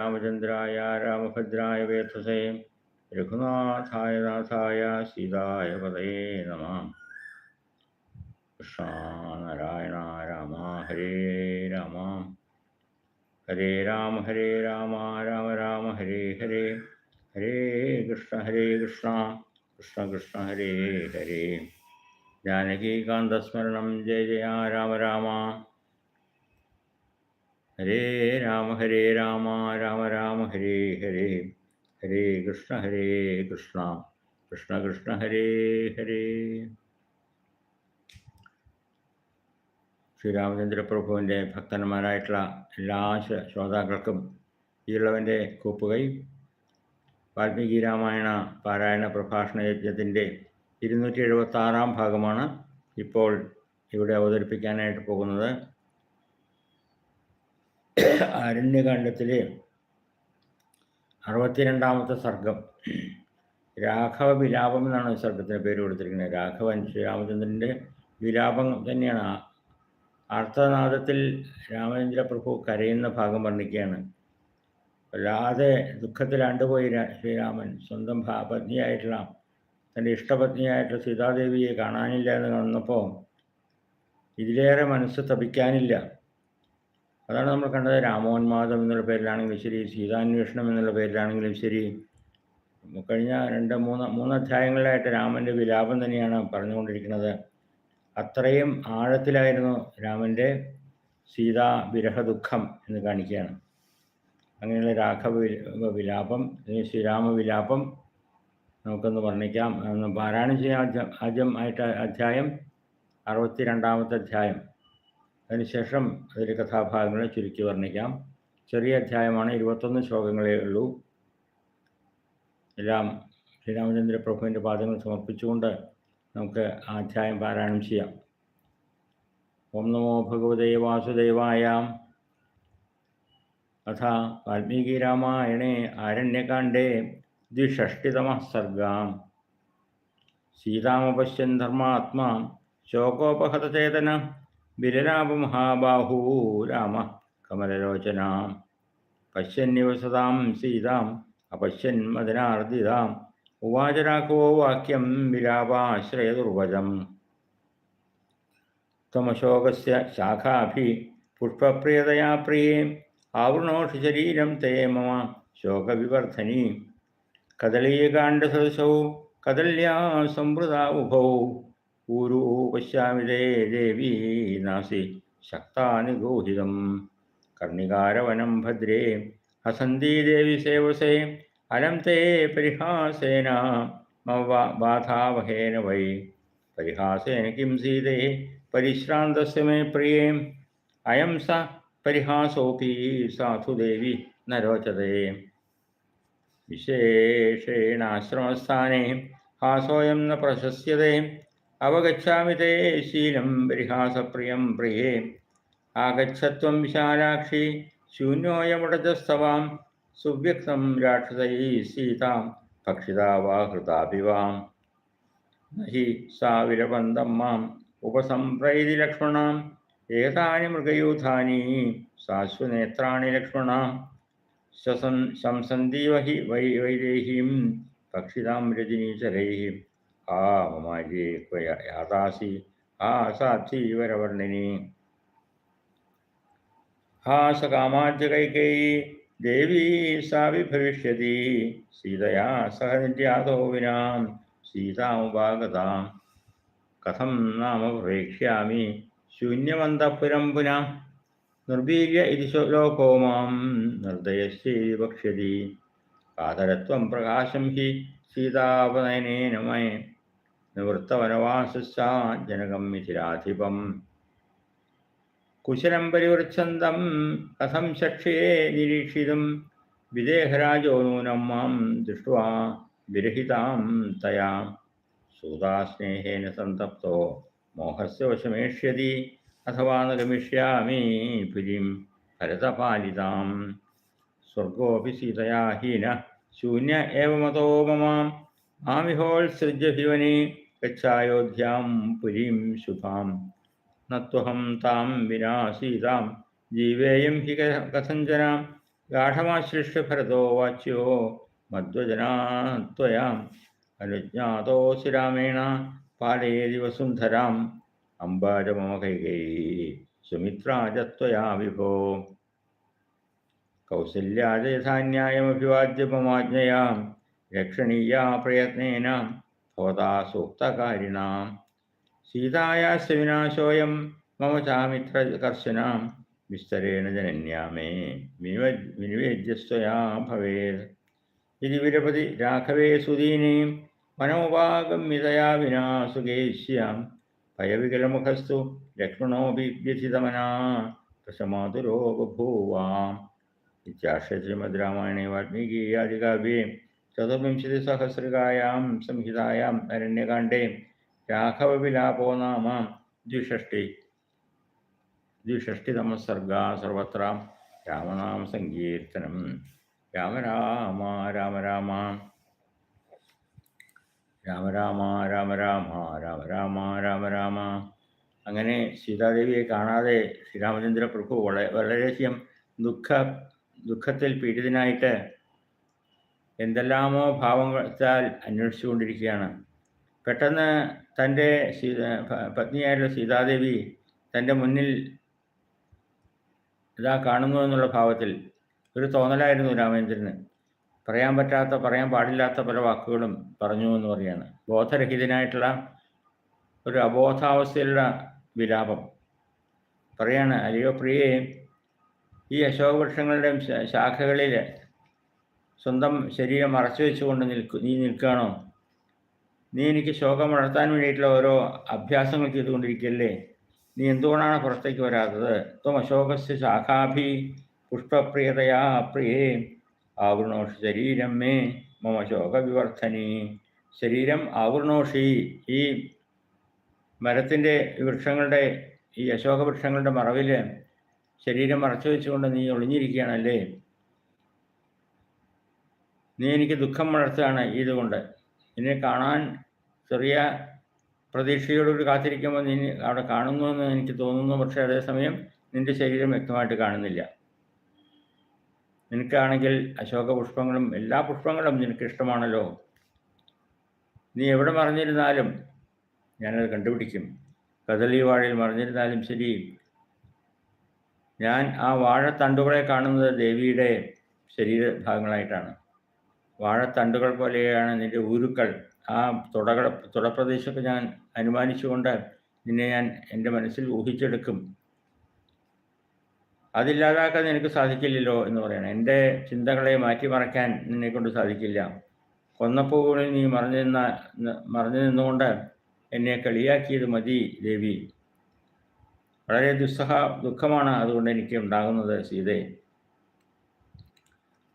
രാമചന്ദ്രായ രാമഭദ്രായ വേധസേ രഘുനാഥായ നാഥായ സീതായ പതയേ നമ. കൃഷ്ണ നാരായണ രാമ ഹരേ രാമ. ഹരേ രാമ ഹരേ രാമ രാമ രാമ ഹരേ ഹരേ. ഹരേ കൃഷ്ണ ഹരേ കൃഷ്ണ കൃഷ്ണ കൃഷ്ണ ഹരേ ഹരേ. ജാനകീകാന്തസ്മരണം ജയ ജയ രാമ രാമ. ഹരേ രാമ ഹരേ രാമ രാമ രാമ ഹരേ ഹരേ ഹരേ കൃഷ്ണ ഹരേ കൃഷ്ണ കൃഷ്ണ കൃഷ്ണ ഹരേ ഹരേ. ശ്രീരാമചന്ദ്രപ്രഭുവിന്റെ ഭക്തന്മാരായിട്ടുള്ള എല്ലാ ശ്ര- ശ്രോതാക്കൾക്കും ഈയുള്ളവന്റെ കൂപ്പുകൈ. വാൽമീകി രാമായണ പാരായണ പ്രഭാഷണ യജ്ഞത്തിന്റെ ഇരുന്നൂറ്റി എഴുപത്തി ആറാം ഭാഗമാണ് ഇപ്പോൾ ഇവിടെ അവതരിപ്പിക്കാനായിട്ട് പോകുന്നത്. അരണ്യകാണ്ഡത്തിലെ അറുപത്തിരണ്ടാമത്തെ സർഗം. രാഘവ വിലാപം എന്നാണ് സർഗത്തിന് പേര് കൊടുത്തിരിക്കുന്നത്. രാഘവൻ ശ്രീരാമചന്ദ്രന്റെ വിലാപം തന്നെയാണ്. ആർത്തനാദത്തിൽ രാമചന്ദ്ര പ്രഭു കരയുന്ന ഭാഗം വർണിക്കുകയാണ്. വല്ലാതെ ദുഃഖത്തിൽ ആണ്ടുപോയി ശ്രീരാമൻ സ്വന്തം പത്നിയായിട്ടുള്ള തന്റെ ഇഷ്ടപത്നിയായിട്ടുള്ള സീതാദേവിയെ കാണാനില്ല എന്ന് കാണുന്നപ്പോൾ ഇതിലേറെ മനസ്സ് തപിക്കാനില്ല. അതാണ് നമ്മൾ കണ്ടത് രാമോന്മാദം എന്നുള്ള പേരിലാണെങ്കിലും ശരി സീതാന്വേഷണം എന്നുള്ള പേരിലാണെങ്കിലും ശരി. കഴിഞ്ഞ രണ്ട് മൂന്ന് മൂന്ന് അധ്യായങ്ങളിലായിട്ട് രാമന്റെ വിലാപം തന്നെയാണ് പറഞ്ഞുകൊണ്ടിരിക്കുന്നത്. അത്രയും ആഴത്തിലായിരുന്നു രാമന്റെ സീതാ വിരഹ ദുഃഖം എന്ന് കാണിക്കുകയാണ്. അങ്ങനെയുള്ള രാഘവ വിലാപം ശ്രീരാമ വിലാപം നമുക്കൊന്ന് വർണിക്കാം. പാരായണം ചെയ്യാം. ആദ്യം ആദ്യം ആയിട്ട് അധ്യായം അറുപത്തി രണ്ടാമത്തെ അധ്യായം. അതിനുശേഷം അതിലെ കഥാഭാഗങ്ങളെ ചുരുക്കി വർണിക്കാം. ചെറിയ അധ്യായമാണ് ഇരുപത്തൊന്ന് ശ്ലോകങ്ങളേ ഉള്ളൂ. എല്ലാം ശ്രീരാമചന്ദ്ര പ്രഭുവിന്റെ പാദങ്ങൾ സമർപ്പിച്ചുകൊണ്ട് നമുക്ക് ആ അധ്യായം പാരായണം ചെയ്യാം. ഓം നമോ ഭഗവതേ വാസുദേവായ. അഥ വാൽമീകി രാമായണേ ആരണ്യകാണ്ഡേ ദ്വിഷഷ്ടിതമः സർഗാം. സീതാമപശ്യൻ ധർമാത്മാ ശോകോപഹതചേതന. വിരരാപമഹാബാഹോ രാമ കമലലോചന. പശ്യന്നിവ സദാം സീതാം അപശ്യൻ മദനാർദിതാം ഉവാചരാക്കോ വാക്യം വിലാപാശ്രയദുർവജം തമശോകസ്യ ശാഖാഭി പുഷ്പപ്രിയതയാ പ്രിയേ ആവൃണോഷ ശരീരം തേ മമ ശോകവിവർധനി കദളീകാണ്ഡസദൃശൗ കദല്യാ സംവൃതാ ഉഭൗ. ऊरू पश्यामि ते देवी नासि शक्ता निगूहितं कर्णिकारवनं भद्रे, हसन्ती देवी सेवसे, अलं ते परिहासेन, मम बाधावहेन वै। परिहासेन किं सीते? परिश्रान्तस्य मे प्रिये। अयं स परिहासोऽपि साधु देवि न रोचते। विशेषेणाश्रमस्थाने हासोऽयं न प्रशस्यते। അവഗച്ഛാമി തേ ശീലം പരിഹാസപ്രിയം പ്രിയേ. ആഗച്ഛത്വം വിശാലാക്ഷി ശൂന്യോയമുടജസ്തവാം സുവ്യക്തം രാക്ഷസൈ സീതാം ഭക്ഷിതാവാഹൃതാഭിവാം. നഹി സാ വിലബന്ധം മാം ഉപസംപ്രൈതി ലക്ഷ്മണാം ഏതാനി മൃഗയൂഥാനി സാശ്വനേത്രാണി ലക്ഷ്മണാം. ശംസന്ദീവ ഹി വൈ വൈദേഹീം ഭക്ഷിതാം രജനീചരൈ ആ മമാജേ ക്വയ യാതാസി ആ സാധീവരവർണിനി ആ സകാമാജകൈകൈ ദേവീ സാവി ഭവിഷ്യതി സീതയാ സഹ നിത്യാദോ വിനാം. സീതാമുപാഗതാം കഥം നാമ പ്രേക്ഷ്യാമി. ശൂന്യമന്തപുരം പുനഃ. നിർവീര്യ ഇതി ലോകോ മാം. നിർദ്ദയശ്ചേരി വക്ഷ്യതി കാതരത്വം പ്രകാശം ഹി സീതാപനയനേ നമേ. നിവൃത്തവനവാസ ജനകം മിഥിരാധിപം കുശലം പരിവൃച്ഛന്തം കഥം ചക്ഷയേ നിരീക്ഷിതും. വിദേഹരാജോ നൂനം മാം ദൃഷ്ട്വാ വിരഹിതാം തയാ. സൂതാസ്നേഹേന സന്തപ്തോ മോഹസ്യ വശമേഷ്യതി. അഥവാ നഗമിഷ്യാമി പുരിം ഭരതപാലിതാം സ്വർഗോപി സീതയാ ഹീന. ശൂന്യ ഏവമതോ മമാം. ആമിഹോത്സൃജ്യ ഭീവനെ ഗച്ഛായോധ്യാം പുരീം ശുഭാം. നത്വഹം താം വിനാസീതാം ജീവേയം ഹി കസഞ്ചനാം ഗാഠമാശ്ലിഷ്യ ഭരതോ വാച്യോ മധ്വജനാത്വയാം അനുജ്ഞാതോ ശ്രീരാമേണ പാലയേതി വസുന്ധരാം അംബാജമോഹൈകൈ സുമിത്രാജത്വയാ വിഭോ. കൗസല്യാജയധാന്യായമഭിവാദ്യപമാജ്ഞയാം രക്ഷണീയാ പ്രയത്നേന ഭവതാ സൂക്തകാരിണാം. സീതായാസ്യ വിനാശോയം മമ ചാമിത്രകർശനാം. വിസ്തരേണ ജനന്യാമേ വിനിവ വിനിവേദ്യസ്വയാ ഭവേത്. ഇതി വിരപതി രാഘവേ സുദീനീം മനോപാഗമ്യതയാ വിനാ സുഖേശ്യാം. ഭയവികലമുഖസ്തു ലക്ഷ്മണോപി വ്യഥിതമനാ പ്രശമാതുരോ ബഭൂവാം ഇത്യാശ്ര ശ്രീമദ് രാമായണേ വാൽമീകീയാദികാവ്യേ ചതുർവിംശതിസഹസ്രകായാം സംഹിതായാം അരണ്യകാണ്ഡേ. രാഘവവിലാപോ നാമ. ദ്വിഷഷ്ടി. ദ്വിഷഷ്ടിതമ സർഗ സർവത്ര. രാമനാമ സങ്കീർത്തനം. രാമ രാമ രാമ രാമ. രാമ രാമ രാമ രാമ രാമ രാമ രാമ രാമ. അങ്ങനെ സീതാദേവിയെ കാണാതെ ശ്രീരാമചന്ദ്ര പ്രഭു വളരെ വളരെയധികം ദുഃഖ ദുഃഖത്തിൽ പീഡിതനായിട്ട് എന്തെല്ലാമോ ഭാവങ്ങളാൽ അന്വേഷിച്ചുകൊണ്ടിരിക്കുകയാണ്. പെട്ടെന്ന് തന്റെ സീത പത്നിയായിട്ടുള്ള സീതാദേവി തന്റെ മുന്നിൽ ഇതാ കാണുന്നു എന്നുള്ള ഭാവത്തിൽ ഒരു തോന്നലായിരുന്നു രാമേന്ദ്രന് പറയാൻ പറ്റാത്ത പറയാൻ പാടില്ലാത്ത പല വാക്കുകളും പറഞ്ഞു എന്ന് പറയാണ് ബോധരഹിതനായിട്ടുള്ള ഒരു അബോധാവസ്ഥയിലുള്ള വിലാപം. പറയാണ് അല്ലയോ പ്രിയേ ഈ അശോകവൃക്ഷങ്ങളുടെയും ശാഖകളിൽ സ്വന്തം ശരീരം മറച്ചു വെച്ചുകൊണ്ട് നിൽക്കു നീ നിൽക്കുകയാണോ? നീ എനിക്ക് ശോകം വളർത്താൻ വേണ്ടിയിട്ടുള്ള ഓരോ അഭ്യാസങ്ങൾ ചെയ്തുകൊണ്ടിരിക്കുകയല്ലേ? നീ എന്തുകൊണ്ടാണ് പുറത്തേക്ക് വരാത്തത്? ത്വം അശോകസ് ശാഖാഭി പുഷ്പപ്രിയതയാ പ്രിയേ. ആവൃണോഷി ശരീരം മേ മമ ശോകവിവർദ്ധനി. ശരീരം ആവൃണോഷി. ഈ മരത്തിന്റെ വൃക്ഷങ്ങളുടെ ഈ അശോക വൃക്ഷങ്ങളുടെ മറവിൽ ശരീരം മറച്ചു വെച്ചുകൊണ്ട് നീ ഒളിഞ്ഞിരിക്കുകയാണല്ലേ? നീ എനിക്ക് ദുഃഖം വളർത്തുകയാണ് ഇതുകൊണ്ട് നിന്നെ കാണാൻ ചെറിയ പ്രതീക്ഷയോടുകൂടി കാത്തിരിക്കുമ്പോൾ നീ അവിടെ കാണുന്നു എന്ന് എനിക്ക് തോന്നുന്നു. പക്ഷേ അതേസമയം നിന്റെ ശരീരം വ്യക്തമായിട്ട് കാണുന്നില്ല. നിനക്കാണെങ്കിൽ അശോക പുഷ്പങ്ങളും എല്ലാ പുഷ്പങ്ങളും നിനക്ക് ഇഷ്ടമാണല്ലോ. നീ എവിടെ മറിഞ്ഞിരുന്നാലും ഞാനത് കണ്ടുപിടിക്കും. കദളി വാഴയിൽ മറിഞ്ഞിരുന്നാലും ശരി. ഞാൻ ആ വാഴത്തണ്ടുകളെ കാണുന്നത് ദേവിയുടെ ശരീരഭാഗങ്ങളായിട്ടാണ്. വാഴത്തണ്ടുകൾ പോലെയാണ് നിന്റെ ഉരുക്കൾ. ആ തുടകൾ തുടപ്രദേശമൊക്കെ ഞാൻ അനുമാനിച്ചുകൊണ്ട് നിന്നെ ഞാൻ എന്റെ മനസ്സിൽ ഊഹിച്ചെടുക്കും. അതില്ലാതാക്കാൻ എനിക്ക് സാധിക്കില്ലല്ലോ എന്ന് പറയണം. എന്റെ ചിന്തകളെ മാറ്റിമറയ്ക്കാൻ നിന്നെ കൊണ്ട് സാധിക്കില്ല കൊന്നപ്പൂവുകളിൽ നീ മറഞ്ഞു നിന്ന മറഞ്ഞു നിന്നുകൊണ്ട് എന്നെ കളിയാക്കിയത് മതി ദേവി. വളരെ ദുസ്സഹ ദുഃഖമാണ് അതുകൊണ്ട് എനിക്ക് ഉണ്ടാകുന്നത് സീതേ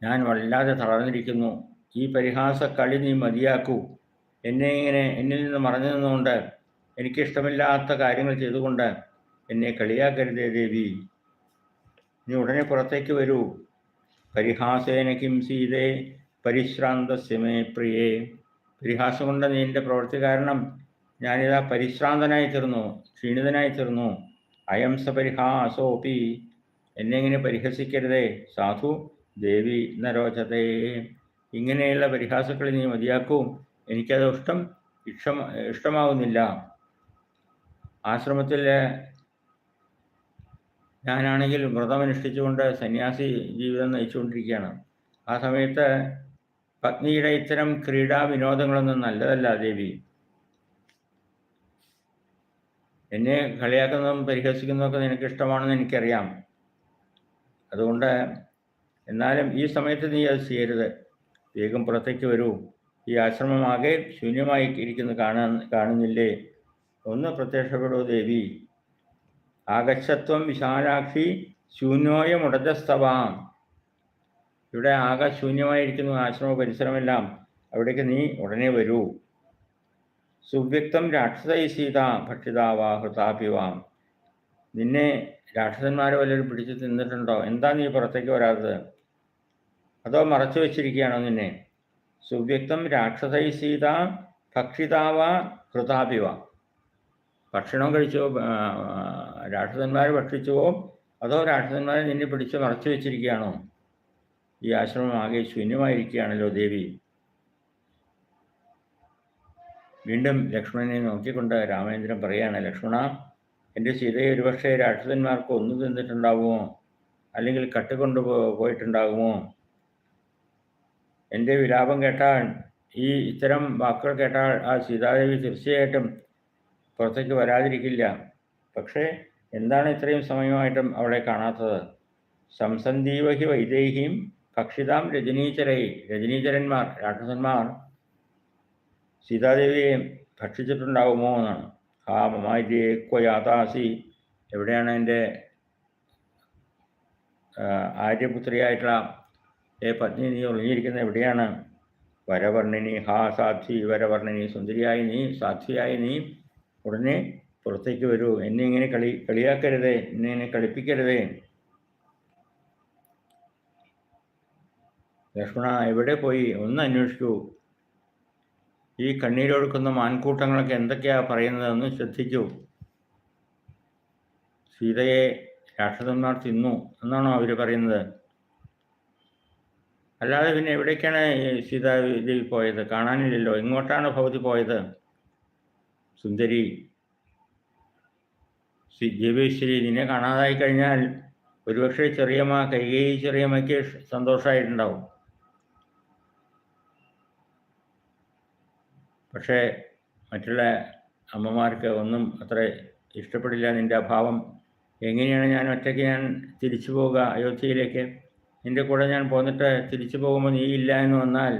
ഞാൻ വല്ലാതെ തളർന്നിരിക്കുന്നു. ഈ പരിഹാസ കളി നീ മതിയാക്കൂ. എന്നെ ഇങ്ങനെ എന്നിൽ നിന്ന് മറഞ്ഞു നിന്നുകൊണ്ട് എനിക്കിഷ്ടമില്ലാത്ത കാര്യങ്ങൾ ചെയ്തുകൊണ്ട് എന്നെ കളിയാക്കരുതേ ദേവി. നീ ഉടനെ പുറത്തേക്ക് വരൂ. പരിഹാസേന കിം സീതേ പരിശ്രാന്തസ്യമേ പ്രിയേ. പരിഹാസം കൊണ്ട് നീ എന്റെ പ്രവൃത്തി കാരണം ഞാനിതാ പരിശ്രാന്തനായി തീർന്നു ക്ഷീണിതനായി തീർന്നു. അയം സപരിഹാസോപി എന്നെ ഇങ്ങനെ പരിഹസിക്കരുതേ സാധു ദേവി നരോചതേ. ഇങ്ങനെയുള്ള പരിഹാസങ്ങൾ നീ മതിയാക്കൂ. എനിക്കത് ഇഷ്ടം ഇഷ്ടം ഇഷ്ടമാവുന്നില്ല. ആശ്രമത്തിൽ ഞാനാണെങ്കിൽ വ്രതമനുഷ്ഠിച്ചുകൊണ്ട് സന്യാസി ജീവിതം നയിച്ചുകൊണ്ടിരിക്കുകയാണ്. ആ സമയത്ത് പത്നിയുടെ ഇത്തരം ക്രീഡാ വിനോദങ്ങളൊന്നും നല്ലതല്ല ദേവി. എന്നെ കളിയാക്കുന്നതും പരിഹസിക്കുന്നതൊക്കെ നിനക്ക് ഇഷ്ടമാണെന്ന് എനിക്കറിയാം. അതുകൊണ്ട് എന്നാലും ഈ സമയത്ത് നീ അത് ചെയ്യരുത്. വേഗം പുറത്തേക്ക് വരൂ. ഈ ആശ്രമം ആകെ ശൂന്യമായി ഇരിക്കുന്ന. കാണാൻ കാണുന്നില്ലേ? ഒന്ന് പ്രത്യക്ഷപ്പെടൂ ദേവി. ആകശത്വം വിശാലാക്ഷി ശൂന്യോയമുടജസ്തവാം ഇവിടെ ആകെ ശൂന്യമായിരിക്കുന്നു ആശ്രമ പരിസരമെല്ലാം. അവിടേക്ക് നീ ഉടനെ വരൂ. സുവ്യക്തം രാക്ഷസൈ സീത ഭക്ഷിതാവാ നിന്നെ രാക്ഷസന്മാരെ വല്ലവരും പിടിച്ച് തിന്നിട്ടുണ്ടോ? എന്താ നീ പുറത്തേക്ക് വരാത്തത്? അതോ മറച്ചു വെച്ചിരിക്കുകയാണോ നിന്നെ? സുവ്യക്തം രാക്ഷസൈ സീത ഭക്ഷിതാവ ഹൃതാപിവ ഭക്ഷണം കഴിച്ചോ? രാക്ഷസന്മാരെ ഭക്ഷിച്ചുവോ? അതോ രാക്ഷസന്മാരെ നിന്നെ പിടിച്ച് മറച്ചു വെച്ചിരിക്കുകയാണോ? ഈ ആശ്രമം ആകെ ശൂന്യമായിരിക്കുകയാണല്ലോ ദേവി. വീണ്ടും ലക്ഷ്മണനെ നോക്കിക്കൊണ്ട് രാമേന്ദ്രൻ പറയാണ് ലക്ഷ്മണ എന്റെ സീതയെ ഒരുപക്ഷെ രാക്ഷസന്മാർക്ക് ഒന്നു തിന്നിട്ടുണ്ടാകുമോ അല്ലെങ്കിൽ കട്ടുകൊണ്ട് പോയിട്ടുണ്ടാകുമോ? എന്റെ വിലാപം കേട്ടാൽ ഈ ഇത്തരം വാക്കുകൾ കേട്ടാൽ ആ സീതാദേവി തീർച്ചയായിട്ടും പുറത്തേക്ക് വരാതിരിക്കില്ല. പക്ഷേ എന്താണ് ഇത്രയും സമയമായിട്ടും അവളെ കാണാത്തത്? സംസന്ദീവഹി വൈദേഹിയും കക്ഷിതാം രജനീചരൈ രജനീചരന്മാർ രാക്ഷസന്മാർ സീതാദേവിയെ ഭക്ഷിച്ചിട്ടുണ്ടാകുമോ എന്നാണ്. മമാജിയെ ക്വയാതാസി എവിടെയാണ് എന്റെ ആര്യപുത്രിയായിട്ടുള്ള ഏ പത്നി നീ ഒളിഞ്ഞിരിക്കുന്നത് എവിടെയാണ്? വരവർണിനി ഹാ സാക്ഷി വരവർണിനി സുന്ദരിയായി നീ സാക്ഷിയായി നീ ഉടനെ പുറത്തേക്ക് വരൂ. എന്നെ ഇങ്ങനെ കളി കളിയാക്കരുതേ എന്നെ ഇങ്ങനെ കളിപ്പിക്കരുതേ. ലക്ഷ്മണ എവിടെ പോയി? ഒന്ന് അന്വേഷിക്കൂ. ഈ കണ്ണീരൊഴുക്കുന്ന മാൻകൂട്ടങ്ങളൊക്കെ എന്തൊക്കെയാ പറയുന്നതെന്ന് ശ്രദ്ധിച്ചു സീതയെ രാക്ഷസന്മാർ തിന്നു എന്നാണോ അവർ പറയുന്നത്? അല്ലാതെ പിന്നെ എവിടേക്കാണ് സീത ഇതിൽ പോയത്? കാണാനില്ലല്ലോ. എങ്ങോട്ടാണ് ഭവതി പോയത്? സുന്ദരി. ജീവേശ്വരി നിന്നെ കാണാതായി കഴിഞ്ഞാൽ ഒരുപക്ഷെ ചെറിയമ്മ കൈകൈ ചെറിയമ്മയ്ക്ക് സന്തോഷമായിട്ടുണ്ടാവും പക്ഷേ മറ്റുള്ള അമ്മമാർക്ക് ഒന്നും അത്ര ഇഷ്ടപ്പെടില്ല നിന്റെ അഭാവം. എങ്ങനെയാണ് ഞാൻ ഒറ്റയ്ക്ക് ഞാൻ തിരിച്ചു പോവുക അയോധ്യയിലേക്ക്? നിന്റെ കൂടെ ഞാൻ പോന്നിട്ട് തിരിച്ചു പോകുമ്പോൾ നീ ഇല്ല എന്ന് വന്നാൽ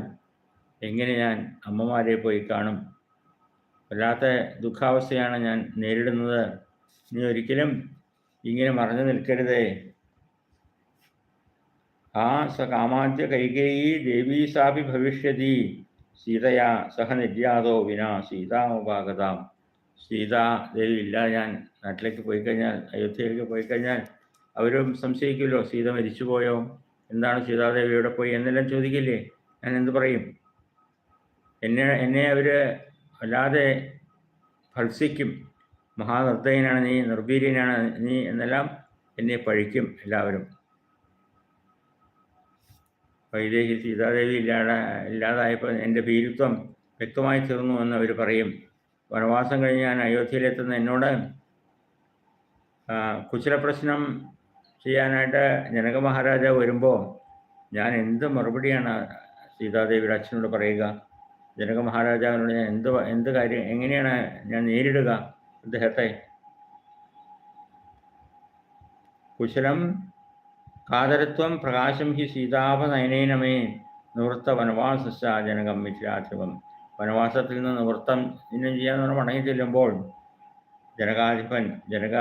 എങ്ങനെ ഞാൻ അമ്മമാരെ പോയി കാണും? വല്ലാത്ത ദുഃഖാവസ്ഥയാണ് ഞാൻ നേരിടുന്നത്. നീ ഒരിക്കലും ഇങ്ങനെ മറഞ്ഞു നിൽക്കരുതേ. ആ സ കാമാദ്യ കൈകേയി ദേവീ സാപി ഭവിഷ്യതി. സീതയാ സഹ നിര്യാതോ വിനാ സീതാമുപാഗതാം സീത ദേവി ഇല്ല ഞാൻ നാട്ടിലേക്ക് പോയി കഴിഞ്ഞാൽ അയോധ്യയിലേക്ക് പോയി കഴിഞ്ഞാൽ അവരും സംശയിക്കുമല്ലോ സീത മരിച്ചുപോയോ? എന്താണ് സീതാദേവി എവിടെ പോയി എന്നെല്ലാം ചോദിക്കില്ലേ? ഞാൻ എന്ത് പറയും? എന്നെ എന്നെ അവർ വല്ലാതെ ഭത്സിക്കും. മഹാനിർദ്ദയനാണ് നീ നിർവീര്യനാണ് നീ എന്നെല്ലാം എന്നെ പഴിക്കും എല്ലാവരും. വൈദേഹി സീതാദേവി ഇല്ലാതെ ഇല്ലാതായപ്പോൾ എന്റെ ഭീരുത്വം വ്യക്തമായി തീർന്നു എന്ന് അവർ പറയും. വനവാസം കഴിഞ്ഞ് ഞാൻ അയോധ്യയിലെത്തുന്ന എന്നോട് കുശലപ്രശ്നം ചെയ്യാനായിട്ട് ജനക മഹാരാജാവ് വരുമ്പോൾ ഞാൻ എന്ത് മറുപടിയാണ് സീതാദേവിയുടെ അച്ഛനോട് പറയുക? ജനക മഹാരാജാവിനോട് ഞാൻ എന്ത് എന്ത് കാര്യം എങ്ങനെയാണ് ഞാൻ നേരിടുക അദ്ദേഹത്തെ? കുശലം കാതരത്വം പ്രകാശം ഹി സീതാപനയനേനമേ നിവൃത്ത വനവാസ ജനകം മിശ്രാധിപം വനവാസത്തിൽ നിന്ന് നിവൃത്തം ഇന്നും ചെയ്യാൻ പറഞ്ഞാൽ മടങ്ങി ചെല്ലുമ്പോൾ ജനകാധിപൻ ജനക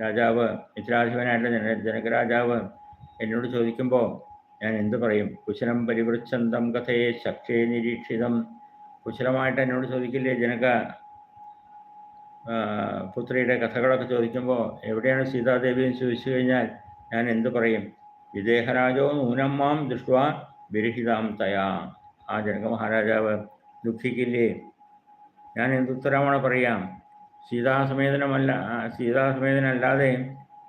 രാജാവ് മിത്രാധിപനായിട്ടുള്ള ജന ജനകരാജാവ് എന്നോട് ചോദിക്കുമ്പോൾ ഞാൻ എന്തു പറയും? കുശലം പരിവൃച്ഛന്തം കഥയെ ശക്തിയെ നിരീക്ഷിതം. കുശലമായിട്ട് എന്നോട് ചോദിക്കില്ലേ ജനക? പുത്രിയുടെ കഥകളൊക്കെ ചോദിക്കുമ്പോൾ എവിടെയാണ് സീതാദേവി ചോദിച്ചു കഴിഞ്ഞാൽ ഞാൻ എന്തു പറയും? വിദേഹരാജോ നൂനമ്മാം ദൃഷ്ടുവ ബിരഹിതാം തയാ. ആ ജനക മഹാരാജാവ് ദുഃഖിക്കില്ലേ? ഞാൻ എന്തുത്തരമാണ് പറയാം? സീതാസമേതനമല്ല സീതാസമേതനല്ലാതെ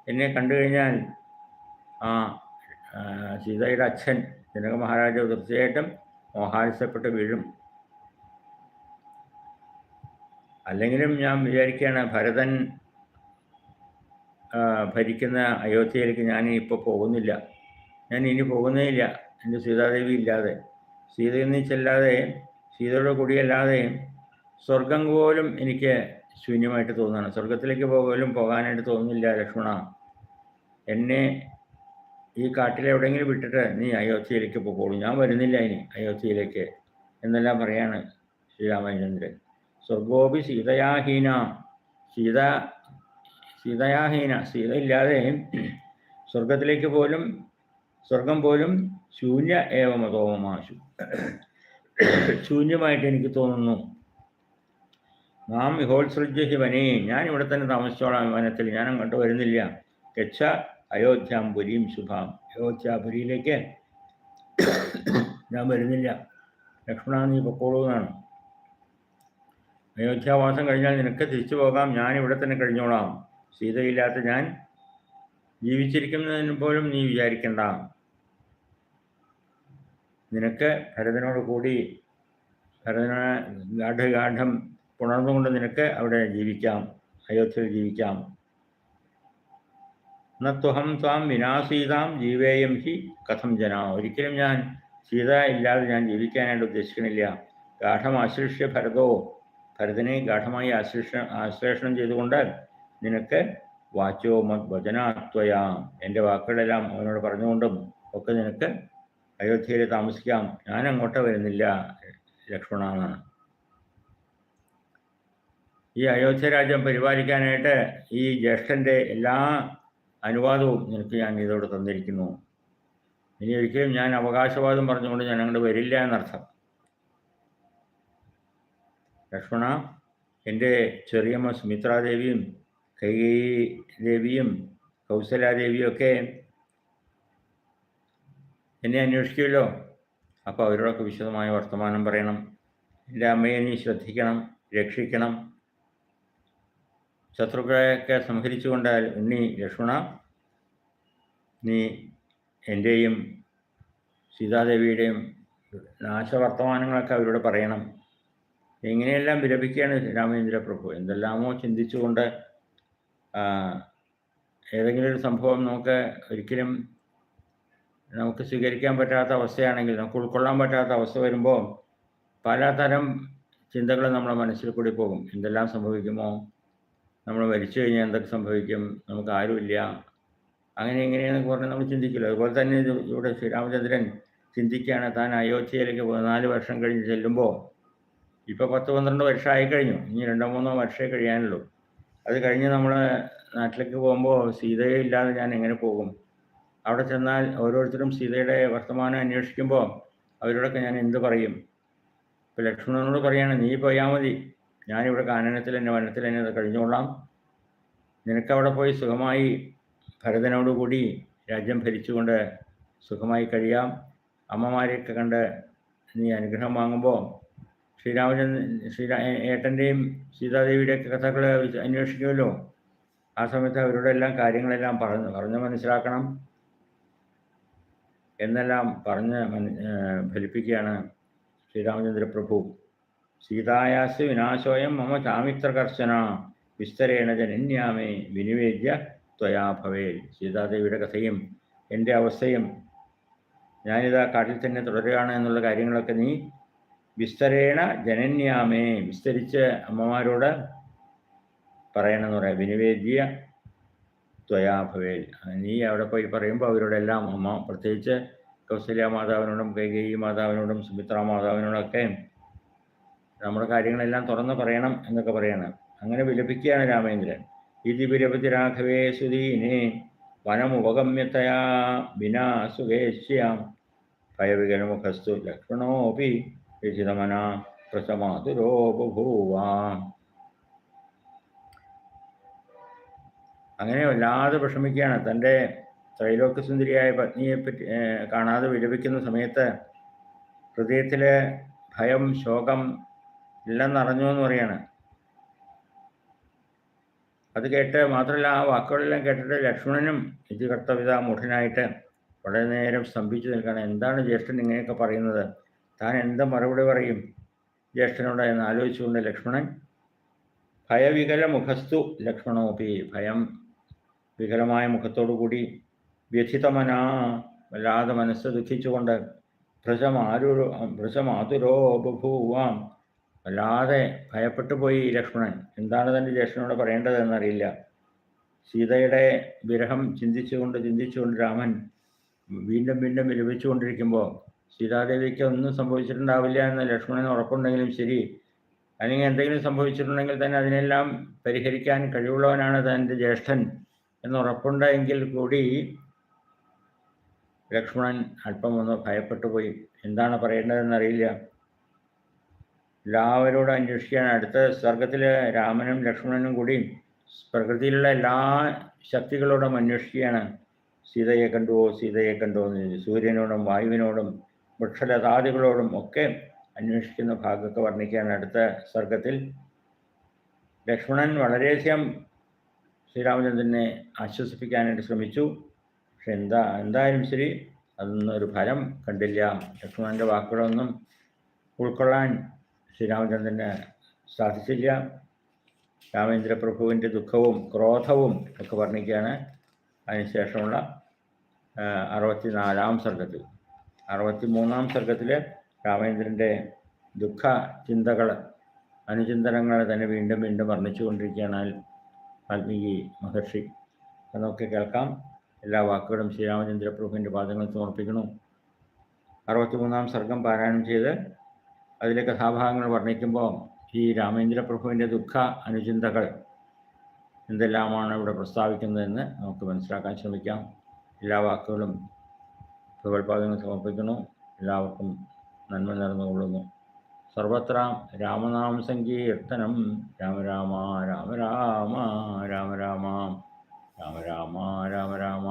എന്നെ കണ്ടു കഴിഞ്ഞാൽ ആ സീതയുടെ അച്ഛൻ ജനക മഹാരാജാവ് തീർച്ചയായിട്ടും മോഹാരിസപ്പെട്ട് വീഴും. അല്ലെങ്കിലും ഞാൻ വിചാരിക്കുകയാണ് ഭരതൻ ഭരിക്കുന്ന അയോധ്യയിലേക്ക് ഞാൻ ഇപ്പോൾ പോകുന്നില്ല. ഞാൻ ഇനി പോകുന്നേ ഇല്ല. എന്റെ സീതാദേവി ഇല്ലാതെ. സീതയിൽ നിന്ന് ചെല്ലാതെ സീതയുടെ കൂടിയല്ലാതെ സ്വർഗം പോലും എനിക്ക് ശൂന്യമായിട്ട് തോന്നുകയാണ് സ്വർഗത്തിലേക്ക് പോകലും പോകാനായിട്ട് തോന്നുന്നില്ല ലക്ഷ്മണ. എന്നെ ഈ കാട്ടിൽ എവിടെയെങ്കിലും വിട്ടിട്ട് നീ അയോധ്യയിലേക്ക് പോകോളൂ ഞാൻ വരുന്നില്ല ഇനി അയോധ്യയിലേക്ക് എന്നെല്ലാം പറയാണ് ശ്രീരാമചന്ദ്രൻ. സ്വർഗോപി സീതയാഹീന. സീത സീതയാഹീന. സീത ഇല്ലാതെ സ്വർഗത്തിലേക്ക് പോലും സ്വർഗം പോലും ശൂന്യ ഏവമതോമാശു ശൂന്യമായിട്ട് എനിക്ക് തോന്നുന്നു. നാം വിഹോത്സൃജ്യ ശിവനെ ഞാൻ ഇവിടെ തന്നെ താമസിച്ചോളാം വിമാനത്തിൽ. ഞാൻ അങ്ങോട്ട് വരുന്നില്ല. ഗച്ഛ അയോധ്യാം പുരിയും ശുഭാം. അയോധ്യാപുരിയിലേക്ക് ഞാൻ വരുന്നില്ല. ലക്ഷ്മണ നീ പൊക്കോളൂ എന്നാണ്. അയോധ്യാവാസം കഴിഞ്ഞാൽ നിനക്ക് തിരിച്ചു പോകാം. ഞാൻ ഇവിടെ തന്നെ കഴിഞ്ഞോളാം. സീതയില്ലാത്ത ഞാൻ ജീവിച്ചിരിക്കുന്നതിന് പോലും നീ വിചാരിക്കണ്ട. നിനക്ക് ഭരതനോട് കൂടി ഭരതനെ ഗാഠഗാഠം പുണർന്നുകൊണ്ട് നിനക്ക് അവിടെ ജീവിക്കാം അയോധ്യയിൽ ജീവിക്കാം. നത്വഹം ത്വാം വിനാസീതാം ജീവേയം ഹി കഥം ജന. ഒരിക്കലും ഞാൻ സീത ഇല്ലാതെ ഞാൻ ജീവിക്കാനായിട്ട് ഉദ്ദേശിക്കണില്ല. ഗാഠം ആശ്ലേഷ്യ ഭരതോ. ഭരതനെ ഗാഠമായി ആശ്ലേഷ ആശ്ലേഷണം ചെയ്തുകൊണ്ട് നിനക്ക് വാച്ചോ മത് വചനാത്വയാം എന്റെ വാക്കുകളെല്ലാം അവനോട് പറഞ്ഞുകൊണ്ടും ഒക്കെ നിനക്ക് അയോധ്യയിൽ താമസിക്കാം. ഞാൻ അങ്ങോട്ട് വരുന്നില്ല ലക്ഷ്മണാണ്. ഈ അയോധ്യ രാജ്യം പരിപാലിക്കാനായിട്ട് ഈ ജ്യേഷ്ഠന്റെ എല്ലാ അനുവാദവും നിനക്ക് ഞാൻ ഇതോട് തന്നിരിക്കുന്നു. ഇനി ഒരിക്കലും ഞാൻ അവകാശവാദം പറഞ്ഞുകൊണ്ട് ഞാൻ അങ്ങോട്ട് വരില്ല എന്നർത്ഥം. ലക്ഷ്മണ എന്റെ ചെറിയമ്മ സുമിത്രാദേവിയും കൈകേയി ദേവിയും കൗസലാദേവിയും ഒക്കെ എന്നെ അന്വേഷിക്കുമല്ലോ. അപ്പോൾ അവരോടൊക്കെ വിശദമായ വർത്തമാനം പറയണം. എന്റെ അമ്മയെ നീ ശ്രദ്ധിക്കണം രക്ഷിക്കണം. ശത്രുക്കളെയൊക്കെ സംഹരിച്ചുകൊണ്ട് ഉണ്ണി ലക്ഷ്മണ നീ എന്റെയും സീതാദേവിയുടെയും നാശവർത്തമാനങ്ങളൊക്കെ അവരോട് പറയണം. എങ്ങനെയെല്ലാം വിലപിക്കുകയാണ് രാമചന്ദ്ര പ്രഭു എന്തെല്ലാമോ ചിന്തിച്ചുകൊണ്ട് ഏതെങ്കിലും ഒരു സംഭവം നമുക്ക് ഒരിക്കലും നമുക്ക് സ്വീകരിക്കാൻ പറ്റാത്ത അവസ്ഥയാണെങ്കിൽ നമുക്ക് ഉൾക്കൊള്ളാൻ പറ്റാത്ത അവസ്ഥ വരുമ്പോൾ പലതരം ചിന്തകൾ നമ്മുടെ മനസ്സിൽ കൂടി പോകും. എന്തെല്ലാം സംഭവിക്കുമോ? നമ്മൾ മരിച്ചു കഴിഞ്ഞാൽ എന്തൊക്കെ സംഭവിക്കും? നമുക്ക് ആരുമില്ല. അങ്ങനെ എങ്ങനെയാണെന്ന് പറഞ്ഞ് നമ്മൾ ചിന്തിക്കില്ല? അതുപോലെ തന്നെ ഇവിടെ ശ്രീരാമചന്ദ്രൻ ചിന്തിക്കുകയാണ്. താൻ അയോധ്യയിലേക്ക് പതിനാല് വർഷം കഴിഞ്ഞ് ചെല്ലുമ്പോൾ ഇപ്പോൾ പത്ത് പന്ത്രണ്ട് വർഷമായി കഴിഞ്ഞു. ഇനി രണ്ടോ മൂന്നോ വർഷമേ കഴിയാനുള്ളൂ. അത് കഴിഞ്ഞ് നമ്മൾ നാട്ടിലേക്ക് പോകുമ്പോൾ സീതയെ ഇല്ലാതെ ഞാൻ എങ്ങനെ പോകും? അവിടെ ചെന്നാൽ ഓരോരുത്തരും സീതയുടെ വർത്തമാനം അന്വേഷിക്കുമ്പോൾ അവരോടൊക്കെ ഞാൻ എന്ത് പറയും? ഇപ്പോൾ ലക്ഷ്മണനോട് പറയാണ് നീ പോയാൽ മതി. ഞാനിവിടെ കാനനത്തിൽ എന്റെ വനത്തിൽ തന്നെ കഴിഞ്ഞോളാം. നിനക്കവിടെ പോയി സുഖമായി ഭരതനോടുകൂടി രാജ്യം ഭരിച്ചുകൊണ്ട് സുഖമായി കഴിയാം. അമ്മമാരെയൊക്കെ കണ്ട് നീ അനുഗ്രഹം വാങ്ങുമ്പോൾ ശ്രീരാമചന്ദ്രൻ ശ്രീരാ ഏട്ടന്റെയും സീതാദേവിയുടെയൊക്കെ കഥകൾ അന്വേഷിക്കുമല്ലോ. ആ സമയത്ത് അവരുടെ എല്ലാം കാര്യങ്ങളെല്ലാം പറഞ്ഞു പറഞ്ഞ് മനസ്സിലാക്കണം. എന്നെല്ലാം പറഞ്ഞ് ഫലിപ്പിക്കുകയാണ് ശ്രീരാമചന്ദ്ര പ്രഭു സീതായാസ് വിനാശോയം മമ ചാമിത്രകർശന വിസ്തരേണ ജനന്യാമേ വിനിവേദ്യ ത്വയാ ഭവേൽ സീതാദേവിയുടെ കഥയും എന്റെ അവസ്ഥയും ഞാനിതാ കാട്ടിൽ തന്നെ തുടരുകയാണ് എന്നുള്ള കാര്യങ്ങളൊക്കെ നീ വിസ്തരേണ ജനന്യാമേ വിസ്തരിച്ച് അമ്മമാരോട് പറയണമെന്ന് പറയാം. വിനിവേദ്യ ത്വയാ ഭവേൽ നീ അവിടെ പോയി പറയുമ്പോൾ അവരോടെല്ലാം അമ്മ പ്രത്യേകിച്ച് കൗസല്യ മാതാവിനോടും കൈകേയി മാതാവിനോടും സുമിത്ര മാതാവിനോടൊക്കെ നമ്മുടെ കാര്യങ്ങളെല്ലാം തുറന്ന് പറയണം എന്നൊക്കെ പറയണം. അങ്ങനെ വിലപിക്കുകയാണ് രാമേന്ദ്രൻ. ഇതി വിരപതി രാഘവേ സുധീനെ വനമുപഗമ്യതയാ വിനാ സുഖേശ്യാം ഭയവികരമുഖസ്തു ലക്ഷ്മണോപി രചിതമന പ്രസമാതുരോ അങ്ങനെ വല്ലാതെ വിഷമിക്കുകയാണ്. തന്റെ ത്രൈലോക്യസുന്ദരിയായ പത്നിയെ പറ്റി കാണാതെ വിലപിക്കുന്ന സമയത്ത് ഹൃദയത്തിലെ ഭയം ശോകം എല്ലാം നിറഞ്ഞു എന്ന് പറയാണ്. അത് കേട്ട് മാത്രമല്ല ആ വാക്കുകളെല്ലാം കേട്ടിട്ട് ലക്ഷ്മണനും ഇത് കർത്തവ്യത മുഠനായിട്ട് വളരെ നേരം സ്തംഭിച്ചു നിൽക്കുകയാണ്. എന്താണ് ജ്യേഷ്ഠൻ ഇങ്ങനെയൊക്കെ പറയുന്നത്? താൻ എന്താ മറുപടി പറയും ജ്യേഷ്ഠനോട് എന്ന് ആലോചിച്ചുകൊണ്ട് ലക്ഷ്മണൻ ഭയവികല മുഖസ്തു ലക്ഷ്മണോപി ഭയം വികലമായ മുഖത്തോടു കൂടി വ്യഥിതമനാ വല്ലാതെ മനസ്സ് ദുഃഖിച്ചുകൊണ്ട് ഭ്രജമാരു ഭ്രജമാതുരോ ബഭൂവാം വല്ലാതെ ഭയപ്പെട്ടു പോയി ലക്ഷ്മണൻ. എന്താണ് തന്റെ ജ്യേഷ്ഠനോട് പറയേണ്ടത് എന്നറിയില്ല സീതയുടെ വിരഹം ചിന്തിച്ചുകൊണ്ട് ചിന്തിച്ചുകൊണ്ട് രാമൻ വീണ്ടും വീണ്ടും വിലപിച്ചുകൊണ്ടിരിക്കുമ്പോൾ സീതാദേവിക്ക് ഒന്നും സംഭവിച്ചിട്ടുണ്ടാവില്ല എന്ന് ലക്ഷ്മണന് ഉറപ്പുണ്ടെങ്കിലും ശരി. അല്ലെങ്കിൽ എന്തെങ്കിലും സംഭവിച്ചിട്ടുണ്ടെങ്കിൽ തന്നെ അതിനെല്ലാം പരിഹരിക്കാൻ കഴിവുള്ളവനാണ് തന്റെ ജ്യേഷ്ഠൻ എന്ന് ഉറപ്പുണ്ടെങ്കിൽ കൂടി ലക്ഷ്മണൻ അല്പം ഒന്ന് ഭയപ്പെട്ടു പോയി. എന്താണ് പറയേണ്ടതെന്നറിയില്ല. എല്ലാവരോടും അന്വേഷിക്കാൻ അടുത്ത സ്വർഗത്തിലെ രാമനും ലക്ഷ്മണനും കൂടി പ്രകൃതിയിലുള്ള എല്ലാ ശക്തികളോടും അന്വേഷിക്കുകയാണ്. സീതയെ കണ്ടുവോ സീതയെ കണ്ടുവോ എന്ന് സൂര്യനോടും വായുവിനോടും വൃക്ഷലതാദികളോടും ഒക്കെ അന്വേഷിക്കുന്ന ഭാഗമൊക്കെ വർണിക്കുകയാണ് അടുത്ത സ്വർഗത്തിൽ ലക്ഷ്മണൻ വളരെയധികം ശ്രീരാമചന്ദ്രനെ ആശ്വസിപ്പിക്കാനായിട്ട് ശ്രമിച്ചു. പക്ഷെ എന്താ എന്തായാലും ശരി അതൊന്നും ഒരു ഫലം കണ്ടില്ല. ലക്ഷ്മണന്റെ വാക്കുകളൊന്നും ഉൾക്കൊള്ളാൻ ശ്രീരാമചന്ദ്രന് സാധിച്ചില്ല. രാമേന്ദ്രപ്രഭുവിന്റെ ദുഃഖവും ക്രോധവും ഒക്കെ വർണിക്കുകയാണ്. അതിനുശേഷമുള്ള അറുപത്തി നാലാം സർഗത്തിൽ. അറുപത്തി മൂന്നാം സർഗത്തിൽ രാമേന്ദ്രന്റെ ദുഃഖ ചിന്തകൾ അനുചിന്തനങ്ങൾ തന്നെ വീണ്ടും വീണ്ടും വർണിച്ചുകൊണ്ടിരിക്കുകയാണ് വാൽമീകി മഹർഷി. എന്നൊക്കെ കേൾക്കാം. എല്ലാ വാക്കുകളും ശ്രീരാമചന്ദ്രപ്രഭുവിന്റെ പാദങ്ങൾ പാദങ്ങൾ സമർപ്പിക്കുന്നു. അറുപത്തിമൂന്നാം സർഗം പാരായണം ചെയ്ത് അതിലെ കഥാഭാഗങ്ങൾ വർണിക്കുമ്പോൾ ഈ രാമേന്ദ്ര പ്രഭുവിന്റെ ദുഃഖ അനുചിന്തകൾ എന്തെല്ലാമാണ് ഇവിടെ പ്രസ്താവിക്കുന്നതെന്ന് നമുക്ക് മനസ്സിലാക്കാൻ ശ്രമിക്കാം. എല്ലാ വാക്കുകളും ഭഗവത്പാദങ്ങൾ സമർപ്പിക്കുന്നു. എല്ലാവർക്കും നന്മ നിറന്നുകൊള്ളുന്നു സർവത്ര രാമനാമ സങ്കീർത്തനം. രാമ രാമ രാമ രാമ രാമ രാമ രാമ രാമ രാമ രാമ.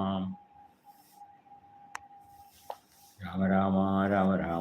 രാമ രാമ രാമ രാമ.